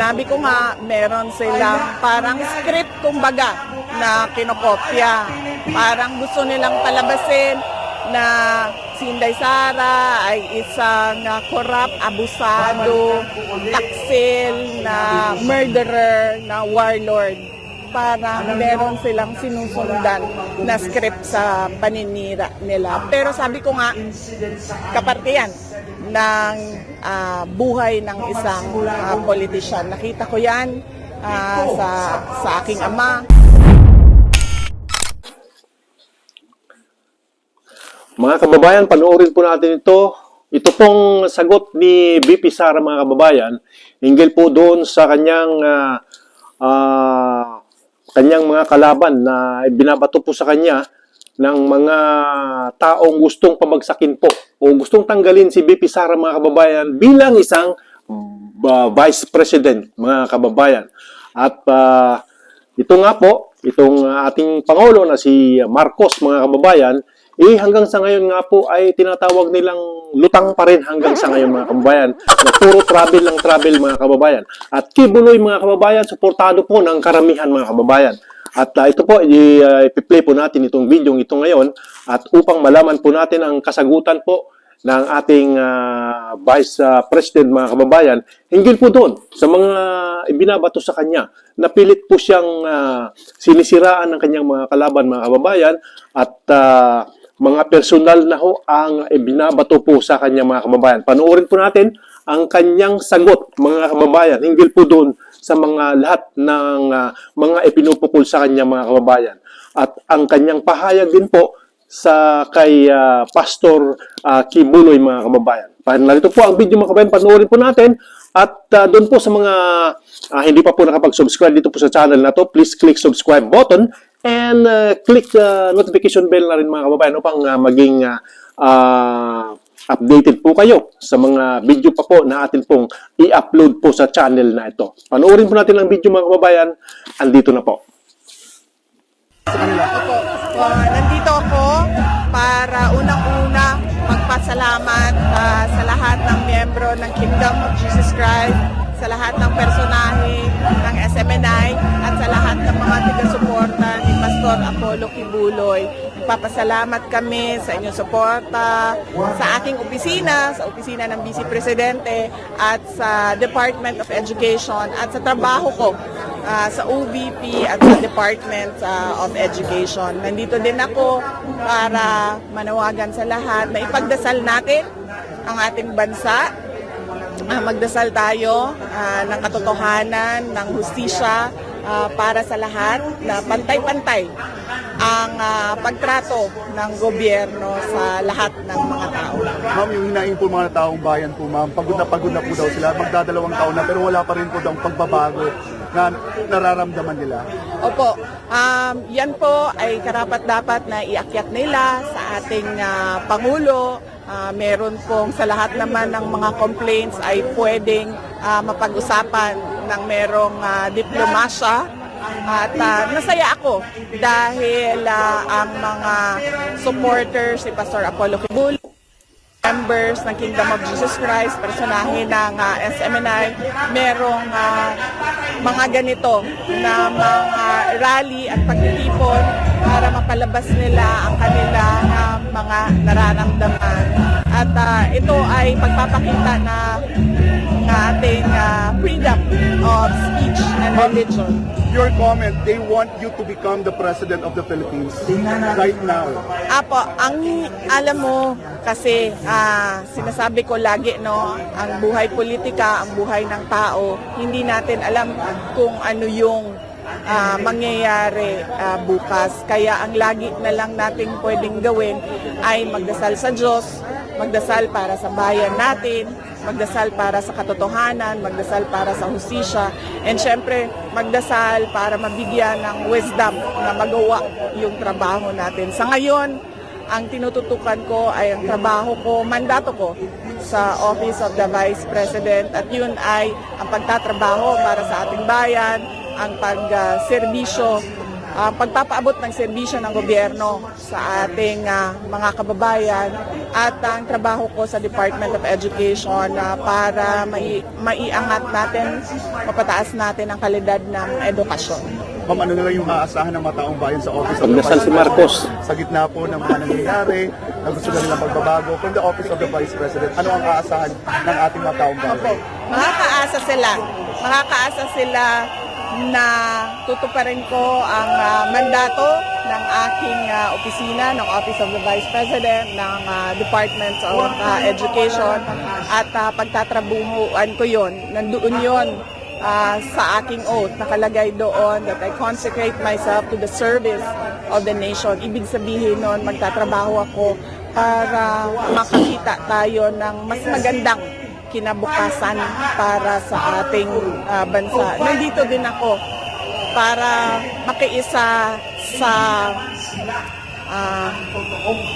Sinabi ko nga, meron silang parang script kumbaga na kinokopya. Parang gusto nilang palabasin na si Inday Sara ay isang corrupt, abusado, taksil, na murderer, na warlord. Parang meron silang sinusundan na script sa paninira nila. Pero sabi ko nga, kaparte yan ng ah, buhay ng isang ah, politician. Nakita ko yan ah, sa, sa aking ama. Mga kababayan, panoorin po natin ito. Ito pong sagot ni BP Sara mga kababayan, hinggil po doon sa kanyang ah, ah, kanyang mga kalaban na binabato po sa kanya ng mga taong gustong pabagsakin po o gustong tanggalin si BP Sara mga kababayan bilang isang ah, Vice President mga kababayan. At ah, ito nga po, itong ating Pangulo na si Marcos mga kababayan, eh hanggang sa ngayon nga po ay tinatawag nilang lutang pa rin hanggang sa ngayon mga kababayan na puro travel lang travel mga kababayan. At Kibuloy mga kababayan, suportado po ng karamihan mga kababayan. At ah, ito po, i- ah, ipi-play po natin itong video ito ngayon at upang malaman po natin ang kasagutan po ng ating ah, Vice ah, President mga kababayan, hinggil po doon sa mga ibinabato sa kanya. Napilit po siyang ah, sinisiraan ng kanyang mga kalaban mga kababayan at ah, mga personal na ho ang ibinabato po sa kanyang mga kababayan. Panoorin po natin ang kanyang sagot mga kababayan hinggil po doon sa mga lahat ng ah, mga ipinupukol sa kanyang mga kababayan. At ang kanyang pahayag din po sa kay ah, Pastor ah, Kibuloy mga kababayan. Narito po ang video mga kababayan, panoorin po natin at ah, doon po sa mga ah, hindi pa po nakapag-subscribe dito po sa channel na to, please click subscribe button and ah, click the notification bell na rin mga kababayan upang ah, maging ah, ah, updated po kayo sa mga video pa po na atin pong i-upload po sa channel na ito. Panoorin po natin ang video mga kababayan, andito na po. Opo, ah, nandito ako para unang-una magpasalamat ah, sa lahat ng miyembro ng Kingdom of Jesus Christ, sa lahat ng personahe ng SMNI at sa lahat ng mga taga-suporta ni Pastor Apollo Kibuloy. Nagpapasalamat kami sa inyong suporta, sa aking opisina, sa opisina ng Vice Presidente at sa Department of Education at sa trabaho ko ah, sa OVP at sa Department ah, of Education. Nandito din ako para manawagan sa lahat na ipagdasal natin ang ating bansa. Ah, magdasal tayo ah, ng katotohanan, ng hustisya ah, para sa lahat na pantay-pantay ang ah, pagtrato ng gobyerno sa lahat ng mga tao. Ma'am, yung hinaing po mga taong bayan po, ma'am, pagod na pagod na po daw sila, magdadalawang taon na, pero wala pa rin po daw pagbabago na nararamdaman nila. Opo, um, yan po ay karapat dapat na iakyat nila sa ating ah, Pangulo. Ah, meron pong sa lahat naman ng mga complaints ay pwedeng ah, mapag-usapan ng merong ah, diplomasya. At ah, nasaya ako dahil ah, ang mga supporters ni Pastor Apollo Kibulo members ng Kingdom of Jesus Christ, personahe ng ah, SMNI, merong ah, mga ganito na mga rally at pagtitipon para mapalabas nila ang kanila ah, mga nararamdaman. At ah, ito ay pagpapakita na ating ah, freedom of speech and religion. Your comment, they want you to become the President of the Philippines right now. Apo, ang alam mo kasi ah, sinasabi ko lagi no, ang buhay politika, ang buhay ng tao, hindi natin alam kung ano yung ah, mangyayari ah, bukas. Kaya ang lagi na lang nating pwedeng gawin ay magdasal sa Diyos, magdasal para sa bayan natin, magdasal para sa katotohanan, magdasal para sa hustisya, and syempre magdasal para mabigyan ng wisdom na magawa yung trabaho natin. Sa ngayon, ang tinututukan ko ay ang trabaho ko, mandato ko sa Office of the Vice President at yun ay ang pagtatrabaho para sa ating bayan, ang pagserbisyo ah, pagpapaabot ng serbisyo ng gobyerno sa ating ah, mga kababayan at ang trabaho ko sa Department of Education na para mai- maiangat natin, mapataas natin ang kalidad ng edukasyon. Ma'am, ano na lang yung aasahan ng mga taong bayan sa Office of the Vice si Marcos. Sa gitna po ng mga nangyayari na gusto na nilang magbabago from the Office of the Vice President. Ano ang aasahan ng ating mga taong bayan? Opo, makakaasa sila. Makakaasa sila na tutuparin ko ang ah, mandato ng aking ah, opisina, ng Office of the Vice President, ng ah, Department of ah, Education at uh, pagtatrabuhuan ko yon. Nandoon yon ah, sa aking oath. Nakalagay doon that I consecrate myself to the service of the nation. Ibig sabihin nun, magtatrabaho ako para makakita tayo ng mas magandang kinabukasan para sa ating ah, bansa. Nandito din ako para makiisa sa ah,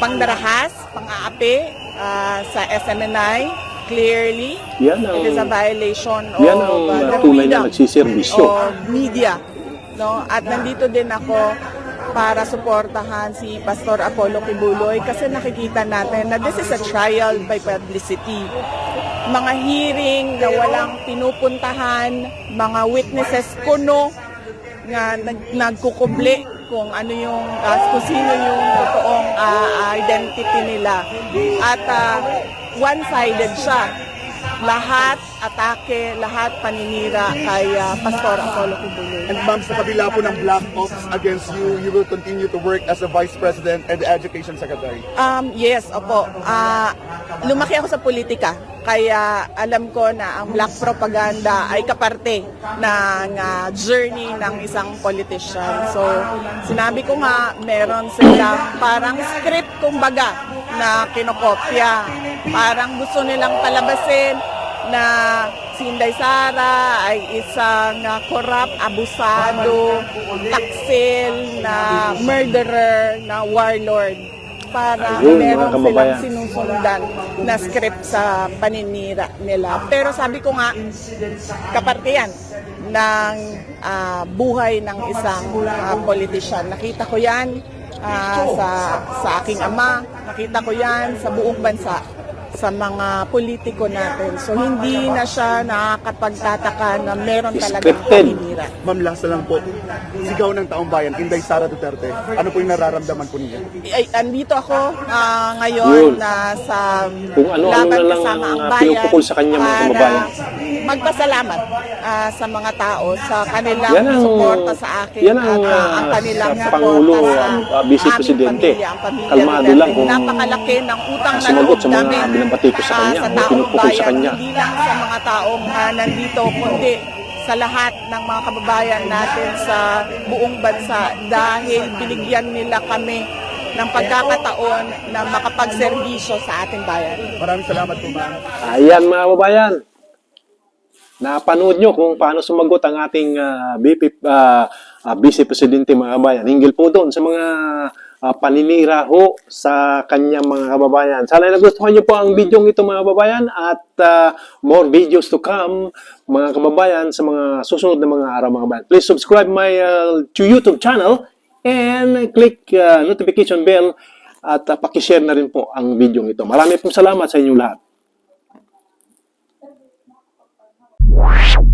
pangdarahas, pang-aapi ah, sa SMNI. Clearly, Yan ang, it is a violation of yan ang uh, the tunay na nagsiservisyo. of media. No? At nandito din ako para suportahan si Pastor Apollo Kibuloy kasi nakikita natin na this is a trial by publicity. Mga hearing na walang pinupuntahan, mga witnesses kuno nga nag, nagkukubli kung ano yung ah, kung sino yung totoong ah, identity nila. At ah, one-sided siya lahat atake lahat paninira kay ah, Pastor Apollo Kibuloy And ma'am, sa kabila po ng black ops against you, you will continue to work as a Vice President and Education Secretary. Um, yes, opo. Ah, lumaki ako sa politika. Kaya alam ko na ang black propaganda ay kaparte ng ah, journey ng isang politician. So, sinabi ko nga, meron silang parang script kumbaga na kinokopya. Parang gusto nilang palabasin na si Inday Sara ay isang uh, corrupt, abusado, taksil, na murderer, na warlord para Ayun, meron silang sinusundan na script sa paninira nila. Pero sabi ko nga, kaparte yan ng ah, buhay ng isang ah, politician. Nakita ko yan ah, sa, sa aking ama, nakita ko yan sa buong bansa sa mga politiko natin. So hindi na siya nakakapagtataka na meron talagang paninira. Ma'am, last na lang po. Sigaw ng taong bayan, Inday Sara Duterte. Ano po yung nararamdaman po ninyo? Ay, andito ako ah, ngayon Yun. na sa Kung ano-ano laban na lang kasama ang, ah, bayan pinupukol sa kanya, mga para kababayan. Magpasalamat ah, sa mga tao sa kanilang Yan ang- suporta sa akin yan ang, at ah, ang ah, kanilang sa suporta Pangulo, sa ah, Vice aming Presidente. pamilya, ang pamilya Kalmado lang kung napakalaki ng utang na loob sa mga binampati ko sa kanya, sa mga taong pinupukol sa kanya. hindi lang sa mga taong ah, nandito kundi sa lahat ng mga kababayan natin sa buong bansa dahil binigyan nila kami ng pagkakataon na makapagserbisyo sa ating bayan. Maraming salamat po, ma'am. Ayan mga kababayan. Napanood nyo kung paano sumagot ang ating ah, BP, ah, ah, Vice Presidente mga kababayan. Hinggil po doon sa mga ah, paninira ho sa kanyang mga kababayan. Sana nagustuhan nyo po ang video ito mga kababayan at ah, more videos to come mga kababayan sa mga susunod na mga araw mga kababayan. Please subscribe my ah, to YouTube channel and click ah, notification bell at uh, pakishare na rin po ang video ito. Marami pong salamat sa inyong lahat. you